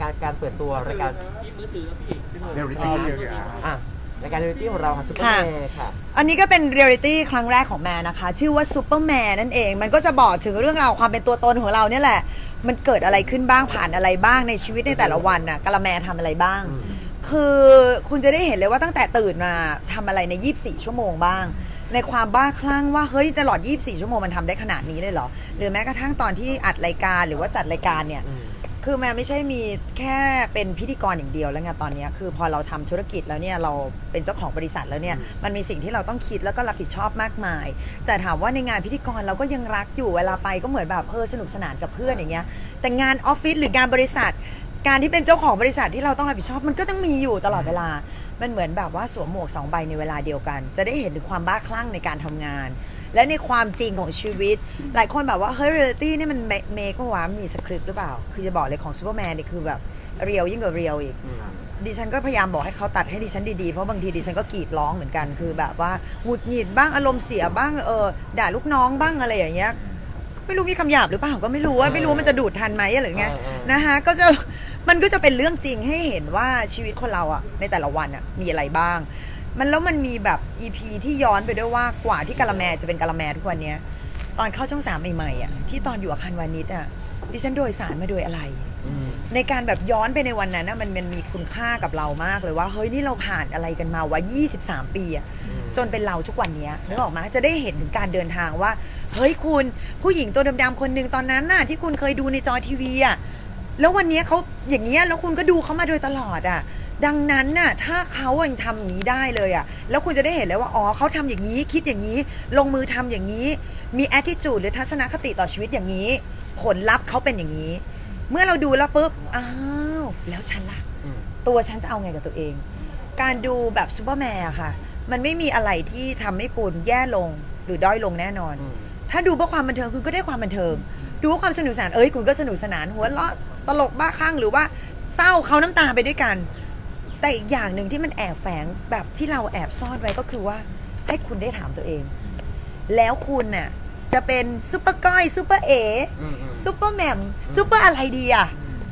การการเปิดตัวรายการเรียลลิตี้อะรายการเรียลลิตี้ของเราค่ะซุปเปอร์แมนค่ะ อันนี้ก็เป็นเรียลลิตี้ครั้งแรกของแมนนะคะ ชื่อว่าซูเปอร์แมนนั่นเอง มันก็จะบอกถึงเรื่องราวความเป็นตัวตนของเราเนี่ยแหละ มันเกิดอะไรขึ้นบ้างผ่านอะไรบ้างในชีวิตในแต่ละวันน่ะกะละแมทำอะไรบ้าง คือคุณจะได้เห็นเลยว่าตั้งแต่ตื่นมาทำอะไรใน 24 ชั่วโมงบ้าง ในความบ้าคลั่งว่าเฮ้ยตลอด 24 ชั่วโมงมันทำได้ขนาดนี้เลยเหรอ หรือแม้กระทั่งตอนที่อัดรายการหรือว่าจัดรายการเนี่ย อืม คือแม่ไม่ใช่มีแค่เป็นพิธีกรอย่างเดียวแล้วไงตอนเนี้ยคือพอเราทำธุรกิจแล้วเนี่ยเราเป็นเจ้าของบริษัทแล้วเนี่ยมันมีสิ่งที่เราต้องคิดแล้วก็รับผิดชอบมากมาย แต่ถามว่าในงานพิธีกรเราก็ยังรักอยู่เวลาไปก็เหมือนแบบเออสนุกสนานกับเพื่อนอย่างเงี้ยแต่งานออฟฟิศหรืองานบริษัท การที่เป็นเจ้าของบริษัทที่เราต้องรับผิดชอบมันก็ต้องมีอยู่ตลอดเวลา มันเหมือนแบบว่าสวมหมวกสองใบในเวลาเดียวกัน จะได้เห็นถึงความบ้าคลั่งในการทำงาน และในความจริงของชีวิต หลายคนแบบว่าเฮ้ยเรียลิตี้นี่มันเมคว่ามันมีสคริปต์หรือเปล่า คือจะบอกเลยของซูเปอร์แมนนี่คือแบบเรียวยิ่งกว่าเรียวอีกอืมดิฉันก็พยายามบอกให้เขาตัดให้ดิฉันดีๆ เพราะบางทีดิฉันก็กรีดร้องเหมือนกัน คือแบบว่าหงุดหงิดบ้างอารมณ์เสียบ้างเออด่าลูกน้องบ้างอะไรอย่างเงี้ย ไม่รู้มีคำหยาบหรือเปล่าก็ไม่รู้ว่าไม่รู้ว่ามันจะดูดทันไหมอะไรเงี้ยเออเออ นะคะก็จะ มันก็จะเป็นเรื่องจริงให้เห็นว่าชีวิตคนเราอะในแต่ละวันอะมีอะไรบ้าง มันแล้วมันมีแบบอีพีที่ย้อนไปด้วยว่ากว่าที่กะละแมจะเป็นกะละแมทุกวันเนี้ยตอนเข้าช่องสามใหม่ๆอะที่ตอนอยู่อาคารวานิชอะดิฉันโดยสารมาโดยอะไรอืมในการแบบย้อนไปในวันนั้นนะมันมันมีคุณค่ากับเรามากเลยว่า เฮ้ยนี่เราผ่านอะไรกันมาวะ23 ปีอะอืมจนเป็นเราทุกวันเนี้ยนึกออกไหมจะได้เห็นถึงการเดินทางว่า เฮ้ยคุณผู้หญิงตัวดำๆคนหนึ่งตอนนั้นน่ะที่คุณเคยดูในจอทีวีอะ แล้ววันเนี้ยเขาอย่างเงี้ยแล้วคุณก็ดูเขามาโดยตลอดอะดังนั้นน่ะถ้าเขายังทำอย่างนี้ได้เลยอะแล้วคุณจะได้เห็นเลยว่าอ๋อเขาทำอย่างนี้คิดอย่างนี้ลงมือทำอย่างนี้ มี attitude หรือทัศนคติต่อชีวิตอย่างนี้ ผลลัพธ์เขาเป็นอย่างนี้ เมื่อเราดูแล้วปุ๊บอ้าวแล้วฉันล่ะ อืม ตัวฉันจะเอาไงกับตัวเอง การดูแบบซูเปอร์แมนอะค่ะ มันไม่มีอะไรที่ทำให้คุณแย่ลงหรือด้อยลงแน่นอน อืม ถ้าดูเพื่อความบันเทิงคุณก็ได้ความบันเทิง ดูเพื่อความสนุกสนานเอ้ยคุณก็สนุกสนานหัวเราะ ตลกบ้าคลั่งหรือว่าเศร้าเขาน้ำตาไปด้วยกัน แต่อีกอย่างหนึ่งที่มันแอบแฝงแบบที่เราแอบซ่อนไว้ก็คือว่าให้คุณได้ถามตัวเอง แล้วคุณน่ะจะเป็นซุปเปอร์ก้อยซุปเปอร์เออืมอืมซูเปอร์แมมซูเปอร์อะไรดีอะ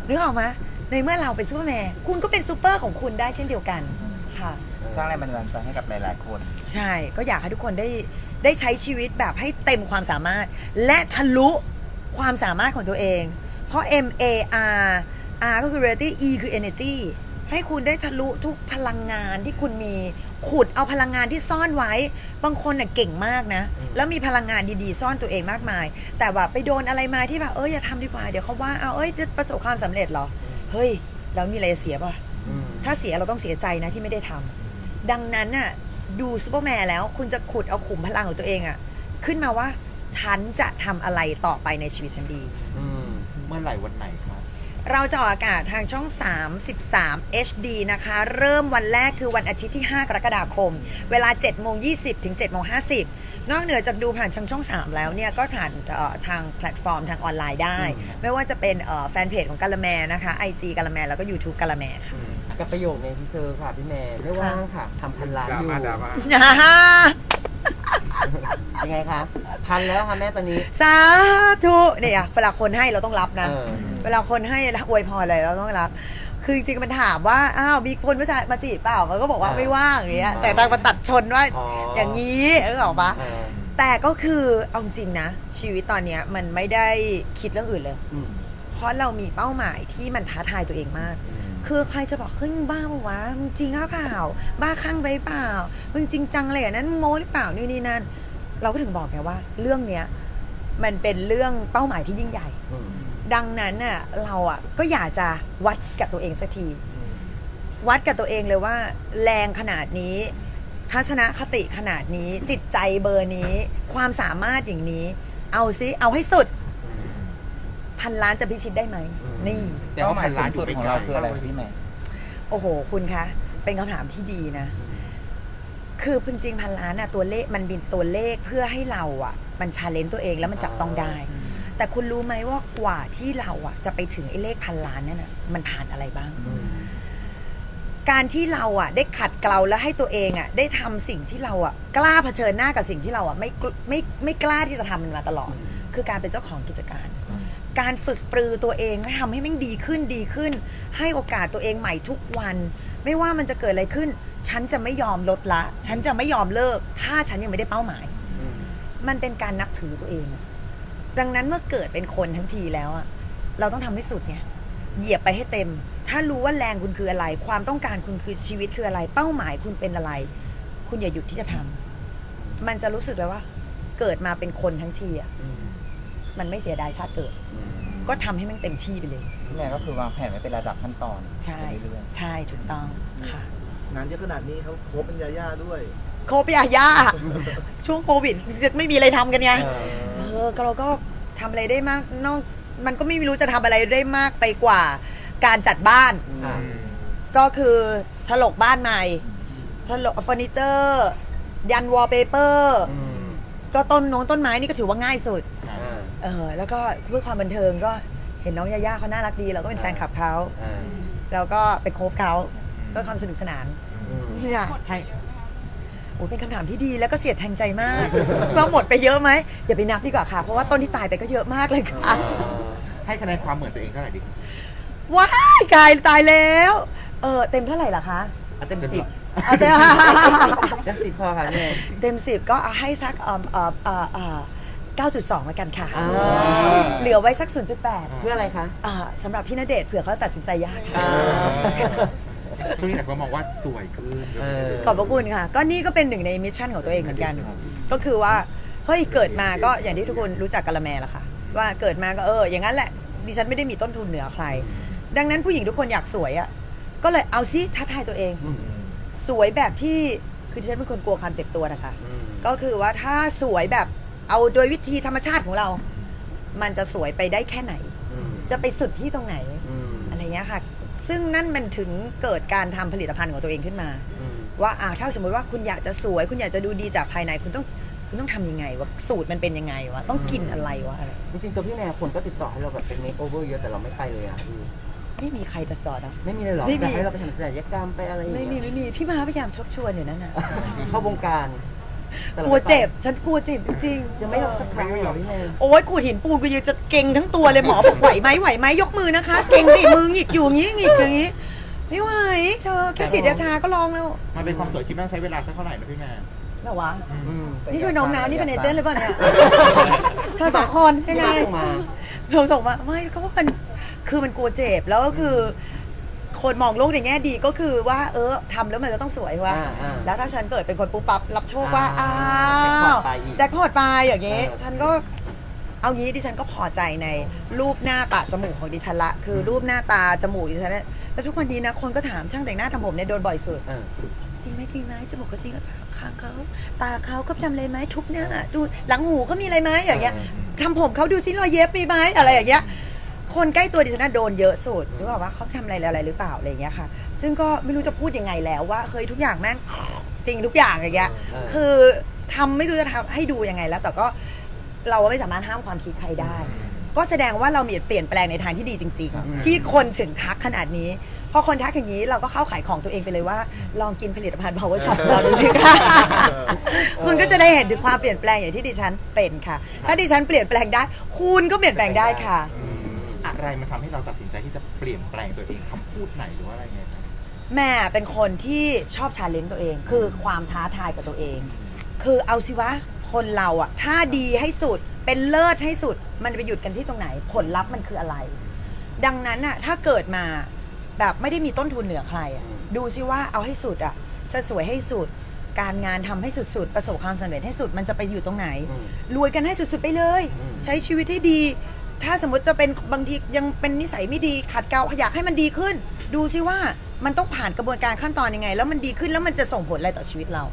นึกออกไหมในเมื่อเราเป็นซูเปอร์แมนคุณก็เป็นซูเปอร์ของคุณได้เช่นเดียวกันค่ะสร้างแรงบันดาลใจให้กับหลายๆคน ใช่ก็อยากให้ทุกคนได้ได้ใช้ชีวิตแบบให้เต็มความสามารถ และทะลุความสามารถของตัวเองเพ ราะ M A R R ก็คือ reality E คือ energy ให้คุณได้ทะลุทุกพลังงานที่คุณมี ขุดเอาพลังงานที่ซ่อนไว้ บางคนน่ะเก่งมากนะอืมแล้วมีพลังงานดีๆ ซ่อนตัวเองมากมาย แต่แบบไปโดนอะไรมาที่แบบเอ้ยอย่าทำดีกว่า เดี๋ยวเขาว่าเอาเอ้ยจะประสบความสำเร็จเหรอ เฮ้ยแล้วมีอะไรจะเสียป่ะอืมถ้าเสียเราต้องเสียใจนะที่ไม่ได้ทำดังนั้นน่ะดูซูเปอร์แมนแล้วคุณจะขุดเอาขุมพลังของตัวเองอะขึ้นมาว่าฉันจะทำอะไรต่อไปในชีวิตฉันดีอืม เมื่อไหร่วันไหนครับ เราจะออกอากาศทางช่อง 33 HD นะคะ เริ่มวันแรกคือวันอาทิตย์ที่ 5 กรกฎาคม เวลา7โมง20 ถึง7โมง50 นอกเหนือจากดูผ่านทางช่อง 3 แล้วเนี่ย ก็ผ่านเอ่อทางแพลตฟอร์มทางออนไลน์ได้ อืม ไม่ว่าจะเป็นเอ่อแฟนเพจของกาละแมนะคะ IG กาละแมแล้วก็ YouTube กาละแมค่ะอืมกับประโยคในทีเซอร์ค่ะพี่แม่ไม่ว่างค่ะทำพันล้านอยู่ดราม่า ยังไงคะพันแล้วค่ะแม่ตอนนี้ สาธุเนี่ยเวลาคนให้เราต้องรับนะ เออ เวลาคนให้อวยพรอะไรเราต้องรับ คือจริงๆมันถามว่าอ้าวมีคนมามาจีบเปล่ามันก็บอกว่าอ่าไม่ว่างอย่างเงี้ยอ่าแต่นางมาตัดชนว่าอ๋ออ อย่างนี้เอออกปะเออแต่ก็คือเอาจริงนะชีวิตตอนเนี้ยมันไม่ได้คิดเรื่องอื่นเลย อืมเพราะเรามีเป้าหมายที่มันท้าทายตัวเองมาก คือใครจะบอกเฮ้ยมึงบ้าปะวะมึงจริงหรือเปล่า บ้าคลั่งไปเปล่ามึงจริงจังเลยอะนั้นมึงโม้หรือเปล่านี่นี่นั่นเราก็ถึงบอกไงว่า เรื่องเนี้ยมันเป็นเรื่องเป้าหมายที่ยิ่งใหญ่อืมดังนั้นน่ะเราอะก็อยากจะวัดกับตัวเองสักทีอืมวัดกับตัวเองเลยว่า แรงขนาดนี้ทัศนคติขนาดนี้จิตใจเบอร์นี้ ความสามารถอย่างนี้ เอาซิเอาให้สุด พันล้านจะพิชิตได้ไหม นี่ แต่ว่าพันล้านสุดของเราคืออะไรพี่แม่ โอ้โห คุณคะ เป็นคำถามที่ดีนะ คือจริงๆพันล้านอะตัวเลขมันเป็นตัวเลขเพื่อให้เราอะมันชาเลนจ์ตัวเองแล้วมันจับต้องได้ แต่คุณรู้ไหมว่ากว่าที่เราอะจะไปถึงไอ้เลขพันล้านนั่นอะมันผ่านอะไรบ้างอืมการที่เราอะได้ขัดเกลาและให้ตัวเองอะได้ทำสิ่งที่เราอะกล้าเผชิญหน้ากับสิ่งที่เราอะไม่กลไม่ไม่กล้าที่จะทำมันมาตลอด คือการเป็นเจ้าของกิจการ การฝึกปรือตัวเองและทำให้แม่งดีขึ้นดีขึ้น ให้โอกาสตัวเองใหม่ทุกวัน ไม่ว่ามันจะเกิดอะไรขึ้น ฉันจะไม่ยอมลดละ ฉันจะไม่ยอมเลิก ถ้าฉันยังไม่ได้เป้าหมายอืมมันเป็นการนับถือตัวเอง ดังนั้นเมื่อเกิดเป็นคนทั้งทีแล้วอะเราต้องทำให้สุดไงเหยียบไปให้เต็ม ถ้ารู้ว่าแรงคุณคืออะไร ความต้องการคุณคือชีวิตคืออะไร เป้าหมายคุณเป็นอะไร คุณอย่าหยุดที่จะทำมันจะรู้สึกเลยว่า เกิดมาเป็นคนทั้งทีอะอื มมันไม่เสียดายชาติเกิดอืมก็ทำให้มันเต็มที่ไปเลยพี่แม่ก็คือวางแผนไว้เป็นระดับขั้นตอนใช่ ไปเรื่อยใช่ถูกต้องค่ะ งานเยอะขนาดนี้เขาโคบเป็นยาย่าด้วย โควิดย่าช่วงโควิดจะไม่มีอะไรทำกันไงเออเออก็เราก็ทำอะไรได้มากนอกมันก็ไม่รู้จะทำอะไรได้มากไปกว่า การจัดบ้านค่ะ ก็คือถลกบ้านใหม่ถลกเฟอร์นิเจอร์ ยันวอลเปเปอร์ อืมก็ต้นน้องต้นไม้นี่ก็ถือว่าง่ายสุด อ่า เออแล้วก็เพื่อความบันเทิงก็เห็นน้องยาย่าเขาน่ารักดี เราก็เป็นแฟนคลับเขาอ่า แล้วก็ไปโคฟเขาเพื่อความสนุกสนานอืมเนี่ยให้โอ้เป็นคำถามที่ดีแล้วก็เสียดแทงใจมากว่าหมดไปเยอะไหมอย่าไปนับดีกว่าค่ะ เพราะว่าต้นที่ตายไปก็เยอะมากเลยค่ะ ให้คะแนนความเหมือนตัวเองเท่าไหร่ดีว้ายกายตายแล้ว เออเต็มเท่าไหร่ล่ะคะเอาเต็มสิบเอาเต็ม เต็มสิบพอค่ะพี่แม่เต็มสิบก็เอาให้สักเอ่อเอ่อเอ่อเอ่อ 9.2 แล้วกันค่ะ อ่าเหลือไว้สัก 0.8เพื่ออะไรคะ อ่าสำหรับพี่ณเดชน์เผื่อเขาตัดสินใจยากค่ะ อ่า ช่วงนี้แต่ก็มองว่าสวยขึ้นเออ ขอบพระคุณค่ะ ก็นี่ก็เป็นหนึ่งในมิชชั่นของตัวเองเหมือนกัน ก็คือว่า เฮ้ย เกิดมาก็อย่างที่ทุกคนรู้จักกะละแมละค่ะ ว่าเกิดมาก็เออ อย่างนั้นแหละ ดิฉันไม่ได้มีต้นทุนเหนือใคร ดังนั้นผู้หญิงทุกคนอยากสวยอะ่ะ ก็เลยเอาซิท้าทายตัวเองอืมสวยแบบที่ คือดิฉันเป็นคนกลัวความเจ็บตัวนะคะอืมก็คือว่าถ้าสวยแบบ เอาโดยวิธีธรรมชาติของเรา มันจะสวยไปได้แค่ไหนอืมจะไปสุดที่ตรงไหนอืมอะไรเงี้ยค่ะ ซึ่งนั่นมันถึงเกิดการทำผลิตภัณฑ์ของตัวเองขึ้นมาอืมว่าอ่าถ้าสมมติว่าคุณอยากจะสวย คุณอยากจะดูดีจากภายในคุณต้องคุณต้องทำยังไงวะสูตรมันเป็นยังไงวะต้องกินอะไรวะอะไรจริงๆตัวพี่แม่คนก็ติดต่อให้เราแบบเป็นเมคโอเวอร์เยอะแต่เราไม่ไปเลยอะพี่ไม่มีใครตัดต่อนะไม่มีเลยเหรอไม่มีอยากให้เราไปทำศัลยกรรมไปอะไรอย่างไม่มีเงี้ยไม่มีพี่มาพยายามชกชวนอยู่นั่นน่ะเข้าวงการแต่ กราลัวไม่ไปเจ็บ ฉันกลัวเจ็บจริงจะไม่ลองสักครั้งเหรอพี่แม่ๆโอ้ยขูดหินปูนกูยังจะเก่งทั้งตัวเลยหมอบอกไหวไหมไหวไหมยกมือนะคะ เก่งดิมือหงิกอยู่อย่างงี้หงิกอย่างงี้ ไม่ไหวเธอแค่ฉีดยาชาก็ลองแล้วมันเป็นความสวยที่ต้องใช้เวลาสักเท่าไหร่นะพี่แม่ เหรอวะ อืมนี่คือน้องน้ำนี่เป็นเอเจนต์หรือเปล่าเนี่ยเธอสองคนยังไงพี่มาส่งมา เราส่งมาไม่ก็มันคือมันกลัวเจ็บแล้วก็คือ คนมองโลกในแง่ดีก็คือว่า เออทำแล้วมันจะต้องสวยว่ะอ่าอ่าแล้วถ้าฉันเกิดเป็นคนปุ๊บปั๊บรับโชคว่าอ่าอ้าวแจ็คพอตไปอีกแจ็คพอตไปอย่างงี้ เออฉันก็เอางี้ดิฉันก็พอใจในรูปหน้าปากจมูกของดิฉันละ คือรูปหน้าตาจมูกดิฉันเนี่ยแล้วทุกวันนี้นะคนก็ถามช่างแต่งหน้าทำผมเนี่ยโดนบ่อยสุด เออ จริงไหมจริงไหมจมูกเขาจริงหรือเปล่าคางเขาตาเขาก็ทำอะไรไหมทุบหน้าดูหลังหูเขามีอะไรไหมอย่างเงี้ยทำผมเขาดูซิรอยเย็บมีไหมอะไรอย่างเงี้ย คนใกล้ตัวดิฉันน่ะโดนเยอะสุดหรือว่าว่าเขาทำอะไรอะไรหรือเปล่าอะไรอย่างเงี้ยค่ะ ซึ่งก็ไม่รู้จะพูดยังไงแล้วว่าเฮ้ยทุกอย่างแม่งจริงทุกอย่างอย่างเงี้ยเออคือทำไม่รู้จะทำให้ดูยังไงแล้ว แต่ก็เราไม่สามารถห้ามความคิดใครได้ ก็แสดงว่าเรามีเปลี่ยนแปลงในทางที่ดีจริงอืมๆที่คนถึงทักขนาดนี้พอคนทักอย่างนี้เราก็เข้าขายของตัวเองไปเลยว่า ลองกินผลิตภัณฑ์ power shop เราดูสิค่ะคุณก็จะได้เห็นถึงความเปลี่ยนแปลงอย่างที่ดิฉันเป็นค่ะ ถ้าดิฉันเปลี่ยนแปลงได้ คุณก็เปลี่ยนแปลงได้ค่ะ อะไรมันทำให้เราตัดสินใจที่จะเปลี่ยนแปลงตัวเองคำพูดไหนหรือว่าอะไรไงครับแม่เป็นคนที่ชอบชาเลนจ์ตัวเอง คือความท้าทายกับตัวเอง คือเอาสิวะ คนเราอะถ้าดีให้สุดเป็นเลิศให้สุด มันไปหยุดกันที่ตรงไหน ผลลัพธ์มันคืออะไร ดังนั้นอะถ้าเกิดมาแบบไม่ได้มีต้นทุนเหนือใครอะอืมดูสิว่าเอาให้สุดอะจะสวยให้สุด การงานทำให้สุดๆ ประสบความสำเร็จให้สุดมันจะไปอยู่ตรงไหนอืมรวยกันให้สุดๆไปเลยอืมใช้ชีวิตให้ดี ถ้าสมมติจะเป็นบางทียังเป็นนิสัยไม่ดีขัดเกลาอยากให้มันดีขึ้น ดูซิว่ามันต้องผ่านกระบวนการขั้นตอนยังไง แล้วมันดีขึ้นแล้วมันจะส่งผลอะไรต่อชีวิตเรา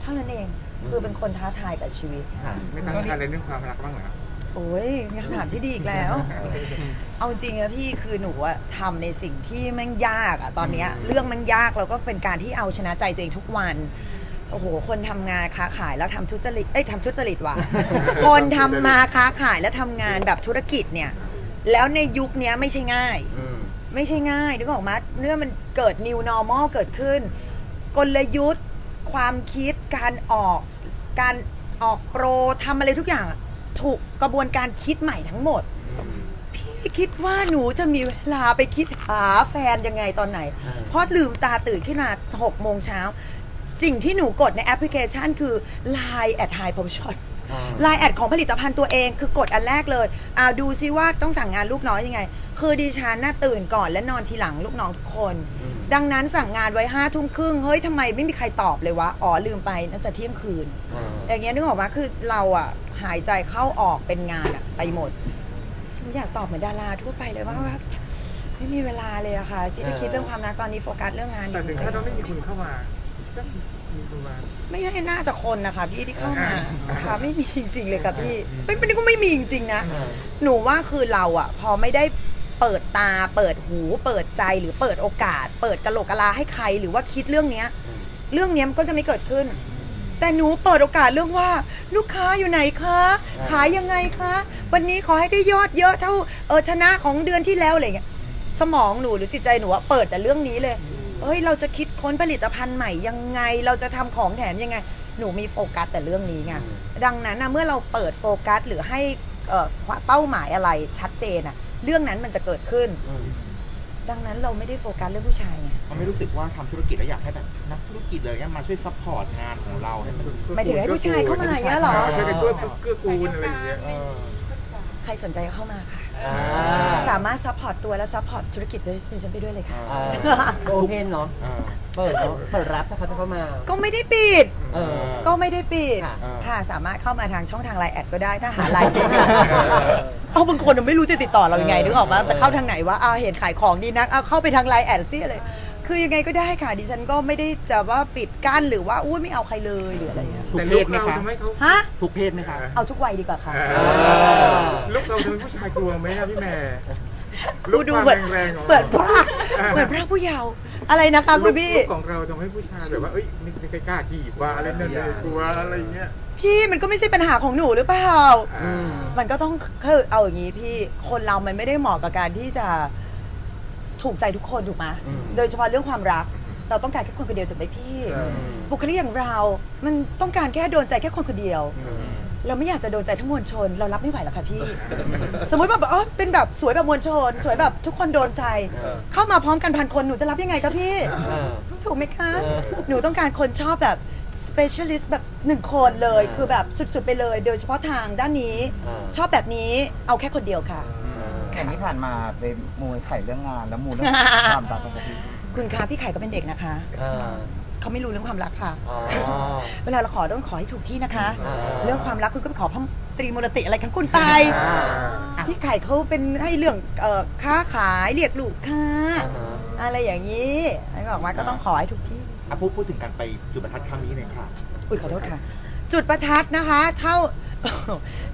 เท่านั้นเองคือเป็นคนท้าทายกับชีวิตค่ะไม่ตั้งใจเรื่องความรักบ้างเหรอครับ โอ้ยมีคำถามที่ดีอีกแล้ว เอาจริงนะพี่คือหนูอะทำในสิ่งที่แม่งยากอะตอนเนี้ย เรื่องมันยากแล้วก็เป็นการที่เอาชนะใจตัวเองทุกวัน โอ้โห คนทำงานค้าขายแล้วทำทุจริต เอ้ยทำทุจริตว่ะ คนทำมาค้าขายแล้วทำงานแบบธุรกิจเนี่ย แล้วในยุคเนี้ยไม่ใช่ง่าย อืม ไม่ใช่ง่ายนึกออกมาเนื่อมันเกิด new normal เกิดขึ้น กลยุทธ์ ความคิดการออก การออกโปรทำอะไรทุกอย่างอะถูกกระบวนการคิดใหม่ทั้งหมด พี่คิดว่าหนูจะมีเวลาไปคิดหาแฟนยังไงตอนไหน เพราะลืมตาตื่นขึ้นมา6โมงเช้า สิ่งที่หนูกดในแอปพลิเคชันคือ Line at High p o s h o t อ่าไลน์แอดของผลิตภัณฑ์ตัวเองคือกดอันแรกเลยอ่าดูซิว่าต้องสั่งงานลูกน้อยยังไง คือดิฉันน่ะตื่นก่อนและนอนทีหลังลูกน้องทุกคนอืมดังนั้นสั่งงานไว้ห้าทุ่มครึ่งเฮ้ยทำไมไม่มีใครตอบเลยวะ อ๋อลืมไปน่าจะเที่ยงคืนอ่าอย่างเงี้ยนึกออกมาคือเราอะหายใจเข้าออกเป็นงานอะไปหมดหนูอยากตอบเหมือนดาราทั่วไปเลยว่าว่าไม่มีเวลาเลยอะค่ะที่จะคิดเรื่องความรักตอนนี้โฟกัสเรื่องงานอแต่ยู่ถึงขั้นว่าไม่มีคุณเข้ามา ก็มีคุณมาไม่ใช่น่าจะคนนะคะพี่ที่เข้ามาอ่าค่ะไม่มีจริง ๆ เลยค่ะพี่เป็นเป็นก็ไม่มีจริงๆนะ อ่า หนูว่าคือเราอะพอไม่ได้เปิดตา เปิดหู เปิดใจหรือเปิดโอกาส เปิดกะโหลกกะลาให้ใครหรือว่าคิดเรื่องเนี้ยอืมเรื่องเนี้ยมันก็จะไม่เกิดขึ้น แต่หนูเปิดโอกาสเรื่องว่า ลูกค้าอยู่ไหนคะ ขายยังไงคะ วันนี้ขอให้ได้ยอดเยอะเท่าเออชนะของเดือนที่แล้วอะไรเงี้ยสมองหนูหรือจิตใจหนูอะเปิดแต่เรื่องนี้เลย เฮ้ยเราจะคิดค้นผลิตภัณฑ์ใหม่ยังไง เราจะทำของแถมยังไง หนูมีโฟกัสแต่เรื่องนี้ไง ดังนั้นนะเมื่อเราเปิดโฟกัสหรือให้เอ่อเป้าหมายอะไรชัดเจนอะเรื่องนั้นมันจะเกิดขึ้น อืมดังนั้นเราไม่ได้โฟกัสเรื่องผู้ชายไงมันไม่รู้สึกว่าทำธุรกิจแล้วอยากให้แบบนักธุรกิจเลยเนี่ยมาช่วยซัพพอร์ตงานของเราให้มัน หมายถึงให้ผู้ชายเข้ามาอย่างเงี้ยเหรอ ช่วยกันเกื้อเกื้อกูลอะไรอย่างเงี้ย เออ ใครสนใจก็เข้ามาค่ะ อ่าสามารถซัพพอร์ตตัวและซัพพอร์ตธุรกิจด้วยดิฉันไปด้วยเลยค่ะ อ่าโอเพนเนาะเออเปิดเนาะเปิดรับถ้าเขาจะเข้ามา ก็ไม่ได้ปิด เออ ก็ไม่ได้ปิด ค่ะ ค่ะ สามารถเข้ามาทางช่องทางไลน์แอดก็ได้ ถ้าหาไลน์ไม่เจอเอาบางคนไม่รู้จะติดต่อเรายังไงนึกออกมาจะเข้าทางไหนวะอาเห็นขายของดีนักเอาเข้าไปทางไลน์แอดซิอะไร คือยังไงก็ได้ค่ะ ดิฉันก็ไม่ได้จะว่าปิดกั้นหรือว่าอุ้ยไม่เอาใครเลยหรืออะไรเงี้ยถูกแต่เพลูศกไหมเราคะทำให้เขาฮะถูกเพศไหมคะ เอาทุกวัยดีกว่าค่ะเออลูกเราทำให้ผู้ชายกลัวไหมครับพี่แม่ดูดูเหมือนลูกความแรงๆของเปิดพเราระเหมือนพระผู้เยาว์อะไรนะคะคุณพี่ ลูกของเราทำให้ผู้ชายแบบว่าเอ้ยไม่ไม่กล้าจีบว่าอะไรนั่นเลยกลัวอะไรเงี้ยพี่มันก็ไม่ใช่ปัญหาของหนูหรือเปล่า อ่า มันก็ต้องคือเอาอย่างนี้พี่ คนเรามันไม่ได้เหมาะกับการที่จะ ถูกใจทุกคนถูกไหมอืม โดยเฉพาะเรื่องความรัก เราต้องการแค่คนคนเดียวถูกไหมพี่เออบุคลิกอย่างเรา มันต้องการแค่โดนใจแค่คนคนเดียว เราไม่อยากจะโดนใจทั้งมวลชน เรารับไม่ไหวแล้วค่ะพี่ สมมติว่าแบบเออเป็นแบบสวยแบบมวลชน สวยแบบทุกคนโดนใจ เออ เข้ามาพร้อมกันพันคนหนูจะรับยังไงคะพี่เออถูกไหมคะ เออ หนูต้องการคนชอบแบบ specialist แบบหนึ่งคนเลยเออคือแบบสุดๆไปเลย โดยเฉพาะทางด้านนี้เออชอบแบบนี้เอาแค่คนเดียวค่ะ แต่นี้ผ่านมาเป็นมูไข่เรื่องงานแล้วมูเรื่องความรักกันพี่คุณคะพี่ไข่ก็เป็นเด็กนะคะ เออเขาไม่รู้เรื่องความรักค่ะ อ๋อ เวลาเราขอต้องขอให้ถูกที่นะคะ อ่า เรื่องความรักคุณก็ไปขอพระตรีมูลติอะไรครับคุณไป อ่าพี่ไข่เขาเป็นให้เรื่องเอ่อค้าขายเรียกลูกค้าอ่าฮะอะไรอย่างนี้แล้วก็ออกมาก็ต้องขอให้ถูกที่ อะพูดพูดถึงการไปจุดประทัดครั้งนี้หน่อยค่ะ อุ้ยขอโทษค่ะ จุดประทัดนะคะ เท่า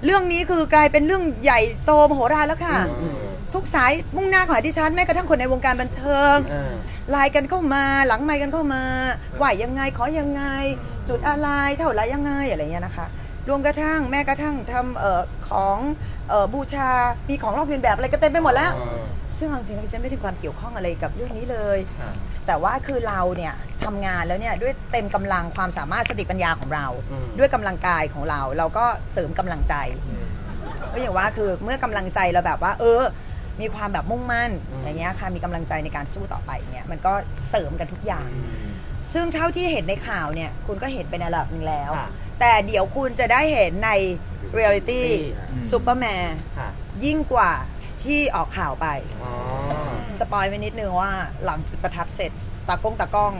เรื่องนี้คือกลายเป็นเรื่องใหญ่โตมโหฬารแล้วค่ะอืมทุกสายมุ่งหน้าของดิฉันแม้กระทั่งคนในวงการบันเทิงเออไลน์กันเข้ามาหลังไมค์กันเข้ามาไหวยังไงขอยังไง จุดอะไรเท่าไรยังไงอะไรเงี้ยนะคะรวมกระทั่งแม้กระทั่งทำเอ่อของเอ่อบูชามีของลอกเลียนแบบอะไรก็เต็มไปหมดแล้วเออ ซึ่งเอาจริงๆแล้วดิฉันไม่ได้มีความเกี่ยวข้องอะไรกับเรื่องนี้เลย อะแต่ว่าคือเราเนี่ยทำงานแล้วเนี่ยด้วยเต็มกำลังความสามารถสติปัญญาของเรา อืม ด้วยกำลังกายของเรา เราก็เสริมกำลังใจก็อย่างว่าคือเมื่อกำลังใจเราแบบว่า เออ มีความแบบมุ่งมั่นอืม อย่างเงี้ยค่ะมีกำลังใจในการสู้ต่อไปเนี่ยมันก็เสริมกันทุกอย่าง อืม ซึ่งเท่าที่เห็นในข่าวเนี่ยคุณก็เห็นเป็นระดับหนึ่งแล้ว ค่ะแต่เดี๋ยวคุณจะได้เห็นในเรียลิตี้อืมซูเปอร์แมนค่ะ ยิ่งกว่า ที่ออกข่าวไป อ๋อ สปอยไว้นิดนึงว่าหลังจุดประทัดเสร็จ ตากล้องตากล้อง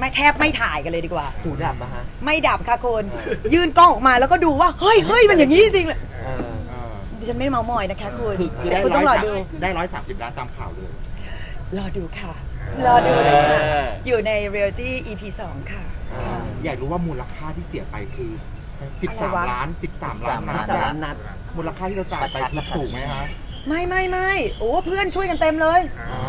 ไม่แทบไม่ถ่ายกันเลยดีกว่า หูดับอะฮะ ไม่ดับค่ะคุณเออยื่นกล้องออกมาแล้วก็ดูว่า เฮ้ยเฮ้ยมันอย่างนี้จริงๆเลยเออเออดิฉันไม่ได้เมามอยนะคะคุณคือคือแต่ได้คุณร้ต้ออยงรอสามดู ได้ร้อยสามสิบล้านตามข่าวเลย รอดูค่ะ รอดูเลยค่ะ เอออยู่ในเรียลิตี้ EP 2 ค่ะ อยากรู้ว่ามูลค่าที่เสียไปคือ อะไรวะ 13 ล้าน 13 ล้านสามล้านนัด มูลค่าที่เราจ่ายไปคือสูงไหมคะ ไม่ไม่ไม่โอ้เพื่อนช่วยกันเต็มเลยอ๋อ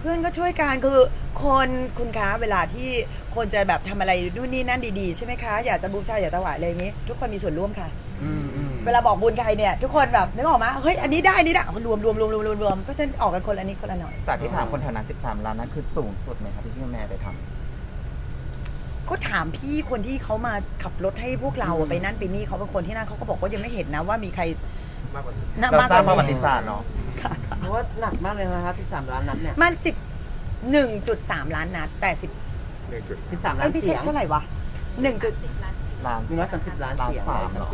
เพื่อนก็ช่วยกันคือคนคุณคะเวลาที่คนจะแบบทำอะไรนู่นนี่นั่นดีๆใช่ไหมคะอยากจะบูชาอยากถวายอะไรอย่างนี้ ทุกคนมีส่วนร่วมค่ะอืมอืมเวลาบอกบุญใครเนี่ยทุกคนแบบนึกออกมาเฮ้ยอันนี้ได้อันนี้ได้เอารวมรวมรวมรวมรวมรวมก็จะออกกันคนละอันนี้คนละหน่อยจากที่ถามคนแถวนั้น13ล้านนั้นคือสูงสุดไหมครับที่พี่แม่ไปทก็ถามพี่คนที่เขามาขับรถให้พวกเราอะไปนั่นไปนี่เขาเป็นคนที่นั่นเขาก็บอกว่ายังไม่เห็นนะว่ามีใคร มากกว่าำน่าเรามากสร้างกประวัว่านี้ติศาสตร์เนาะค่ะว่าหนักมากเลยนะคะ13ล้านนัดเนี่ยมันสิบหนึ่งจุดสามล้านนัดแต่สิบหนึ่งจุด13ล้าเอ้ยนพี่เช็เสีคยงเท่าไหร่วะหนึ่งจุดล้านหนึ่งร้อยสามสิบล้านล้านเสียงสามเหรอ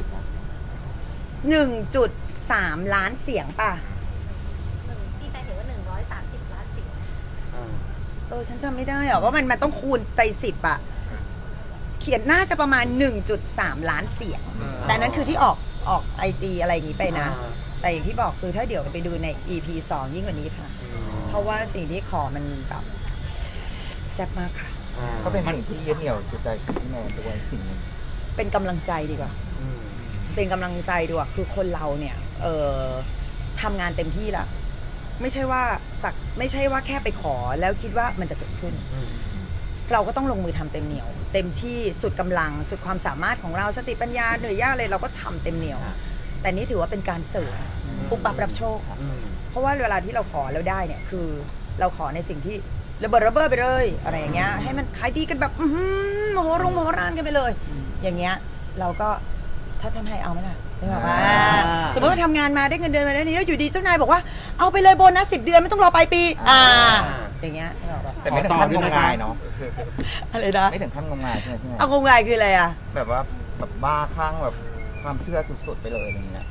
หนึ่งจุดสามล้านเสียงป่ะ หนึ่งพี่แปลเห็นว่าหนึ่งร้อยสามสิบล้านเสียงเออเออฉันจำไม่ได้อะว่ามันมันต้องคูณไปสิบอะเขียนน่าจะประมาณ 1.3 ล้านเสียง แต่นั้นคือที่ออก ออกไอจีอะไรอย่างนี้ไปนะ อ่า แต่อย่างที่บอกคือถ้าเดี๋ยวไปดูใน EP 2 ยิ่งกว่านี้ค่ะ เพราะว่าสิ่งที่ขอมันแบบแซ่บมากค่ะอ่าก็เป็นสิ่งที่ยึดเหนี่ยวจิตใจของพี่แมนด้วยสิ่งหนึ่งเป็นกำลังใจดีกว่าอืมเป็นกำลังใจดีกว่าคือคนเราเนี่ย เออทำงานเต็มที่ละไม่ใช่ว่าสักไม่ใช่ว่าแค่ไปขอแล้วคิดว่ามันจะเกิดขึ้น อืม เราก็ต้องลงมือทำเต็มเหนียว เต็มที่สุดกำลังสุดความสามารถของเราสติปัญญาเหนื่อยยากเลยเราก็ทำเต็มเหนียว แต่นี่ถือว่าเป็นการเสริมปุบปับรับโชคอืมเพราะว่าเวลาที่เราขอแล้วได้เนี่ยคือเราขอในสิ่งที่ระเบิดระเบ้อไปเลยอะไรอย่างเงี้ยให้มันขายดีกันแบบอื้อหือมโหรงมโหรานกันไปเลย อย่างเงี้ยเราก็ถ้าท่านให้เอาไหมล่ะนึกออกปะสมมติว่าทำงานมาได้เงินเดือนมาได้นี้แล้วอยู่ดีเจ้านายบอกว่าเอาไปเลยโบนัสสิบเดือนไม่ต้องรอปลายปี อ่า อย่างเงี้ยนึกออกปะ แต่ไม่ถึงขั้นงมงายเนาะอะไรนะไม่ถึงขั้นงมงายใช่ไหมพี่แมนเอางมงายคืออะไรอะ แบบว่าแบบบ้าคลั่งแบบความเชื่อสุดๆไปเลยอย่างเงี้ย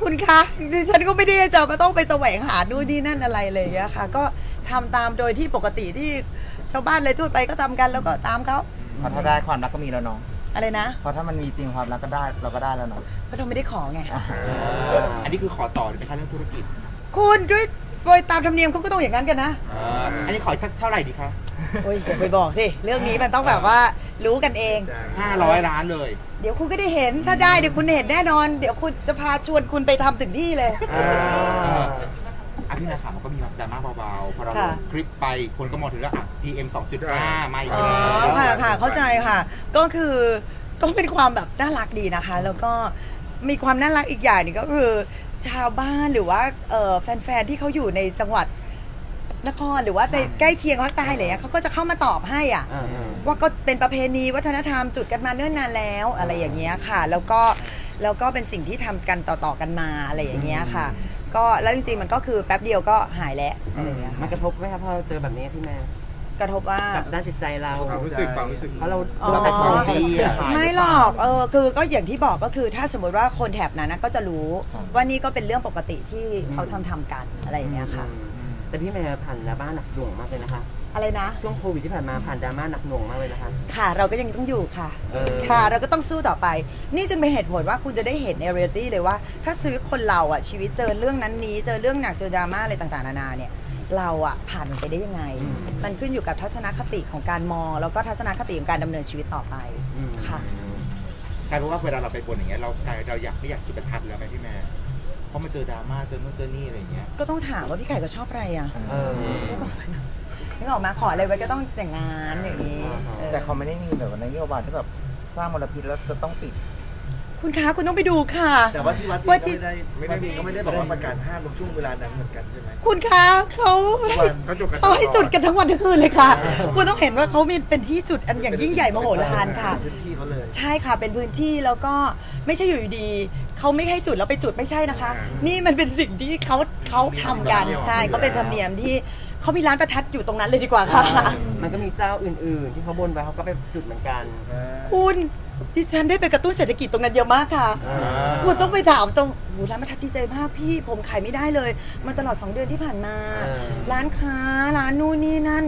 คุณคะดิฉันก็ไม่ได้จะมาต้องไปแสวงหาดูนนี่นั่นอะไรเลยอะค่ะ ก็ทำตามโดยที่ปกติที่ชาวบ้านอะไรทั่วไปก็ทำกันแล้วก็ตามเขาเพราะถ้าได้ความรักก็มีแล้วเนาะอะไรนะเพราะถ้ามันมีจริงความรักก็ได้เราก็ได้แล้วเนาะเพราะเราไม่ได้ขอไง อันนี้คือขอต่อเลยไหมคะเรื่องธุรกิจ คุณด้วย โดยตามธรรมเนียมเขาก็ต้องอย่างนั้นกันนะ อันนี้ขอเท่าไหร่ดีคะโอ้ยอย่าไปบอกสิ เรื่องนี้มันต้องแบบว่ารู้กันเอง 500ล้านเลย เดี๋ยวคุณก็ได้เห็นถ้าได้เดี๋ยวคุณเห็นแน่นอน เดี๋ยวคุณจะพาชวนคุณไปทำถึงที่เลย อ่าอะพี่นายขามันก็มีดราม่าเบาๆ พอเราลค่ะ งคลิปไปคนก็มองถึงแล้วอะ PM 2.5 มาอีกอ๋อแล้วค่ะค่ะเข้าใจค่ะ ก็คือก็เป็นความแบบน่ารักดีนะคะ แล้วก็ มีความน่ารักอีกอย่างหนึงก็คือ ชาวบ้านหรือว่าเอ่อแฟนๆที่เขาอยู่ในจังหวัดนครหรือว่าในใกล้เคียงภาคใต้อะไรเลยเขาก็จะเข้ามาตอบให้อะ อ่าอ่า ว่าก็เป็นประเพณีวัฒนธรรมจุดกันมาเนิ่นนานแล้วอะไรอย่างเงี้ยค่ะ แล้วก็แล้วก็เป็นสิ่งที่ทำกันต่อๆกันมาอะไรอย่างเงี้ยค่ะ ก็แล้วจริงๆมันก็คือแป๊บเดียวก็หายแล้วอะไรอย่างเงี้ยมันค่ะกระทบไหมครับพอเราเจอแบบนี้พี่แม่ กระทบว่า กับด้านจิตใจเรา ความรู้สึกความรู้สึก เพราะเราอ๋อ เราแต่ของดีอะไม่หรอกเออคือก็อย่างที่บอกก็คือถ้าสมมติว่าคนแถบนั้นนะก็จะรู้ว่านี่ก็เป็นเรื่องปกติที่เขาทำทำกันอะไรอย่างเงี้ยค่ะ แต่พี่แม่ผ่านดราม่าหนักหน่วงมากเลยนะคะ อะไรนะ ช่วงโควิดที่ผ่านมาผ่านดราม่าหนักหน่วงมากเลยนะคะ ค่ะเราก็ยังต้องอยู่ค่ะ เออ ค่ะ เราก็ต้องสู้ต่อไป นี่จึงเป็นเหตุผลว่าคุณจะได้เห็นในเรียลตี้เลยว่า ถ้าชีวิตคนเราอะชีวิตเจอเรื่องนั้นนี้ เจอเรื่องหนักเจอดราม่าอะไรต่างๆนานาเนี่ย เราอะผ่านมันไปได้ยังไงอืมมันขึ้นอยู่กับทัศนคติของการมอง แล้วก็ทัศนคติของการดำเนินชีวิตต่อไปอืมค่ะ กลายเป็นว่าเวลาเราไปบนอย่างเงี้ยเราเราอยากไม่อยากจุดประทัดแล้วไหมพี่แม่เพราะมันเจอดราม่าเจอนู่นเจอนี่อะไรอย่างเงี้ยก็ต้องถามว่าพี่ไข่ก็ชอบอะไรอะเออนึกออกมาขออะไรไว้ก็ต้องอย่างงานอย่างนี้เออแต่เขาไม่ได้มีแบบว่านโยบายที่แบบสร้างมลพิษแล้วจะต้องปิด คุณคะคุณต้องไปดูค่ะ แต่ว่าที่วัดว่าเองที่ก็ไม่ได้ไม่ได้ก็ไม่ได้บอกว่าประกาศห้ามในช่วงเวลานั้นเหมือนกันใช่ไหม คุณคะเขาทุกวันเขาจุดกันเขาให้จุดกันทั้งวันทั้งคืนเลยค่ะ คุณต้องเห็นว่าเขามีเป็นที่จุดอันอย่างยิ่งใหญ่มโหฬารค่ะ พื้นที่เขาเลยใช่ค่ะเป็นพื้นที่แล้วก็ไม่ใช่อยู่ดีๆเขาไม่ให้จุดแล้วไปจุดไม่ใช่นะคะ นี่มันเป็นสิ่งที่เขาเขาทำกันใช่เขาเป็นธรรมเนียมที่เขามีร้านประทัดอยู่ตรงนั้นเลยดีกว่าค่ะ มันก็มีเจ้าอื่นๆ ที่เขาบนไว้เขาก็ไปจุดเหมือนกัน คุณ ดิฉันได้ไปกระตุ้นเศรษฐกิจตรงนั้นเยอะมากค่ะคุณต้องไปถามตรงโอ้ร้านประทัดดีใจมากพี่ ผมขายไม่ได้เลยมันตลอด 2 เดือนที่ผ่านมาเออร้านค้าร้านนู่นนี่นั่น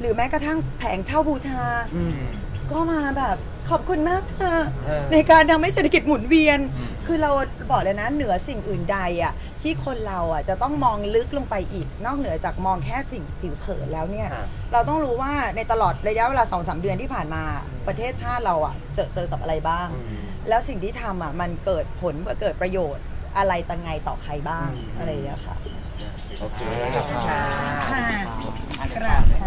หรือแม้กระทั่งแผงเช่าบูชา อืม ก็มาแบบ ขอบคุณมากค่ะเออ ในการทำให้เศรษฐกิจหมุนเวียน คือเราบอกเลยนะเหนือสิ่งอื่นใดอะที่คนเราอะจะต้องมองลึกลงไปอีก นอกเหนือจากมองแค่สิ่งผิวเผินแล้วเนี่ยค่ะเราต้องรู้ว่าในตลอดระยะเวลา2อสเดือนที่ผ่านมาประเทศชาติเราอะเจอเจอกับอะไรบ้าง อืม แล้วสิ่งที่ทำอะมันเกิดผลเกิดประโยชน์อะไรตังไงต่อใครบ้างอืมอะไรอย่างเงี้ยค่ะ โอเคขอบคุณค่ะค่ะ กราบข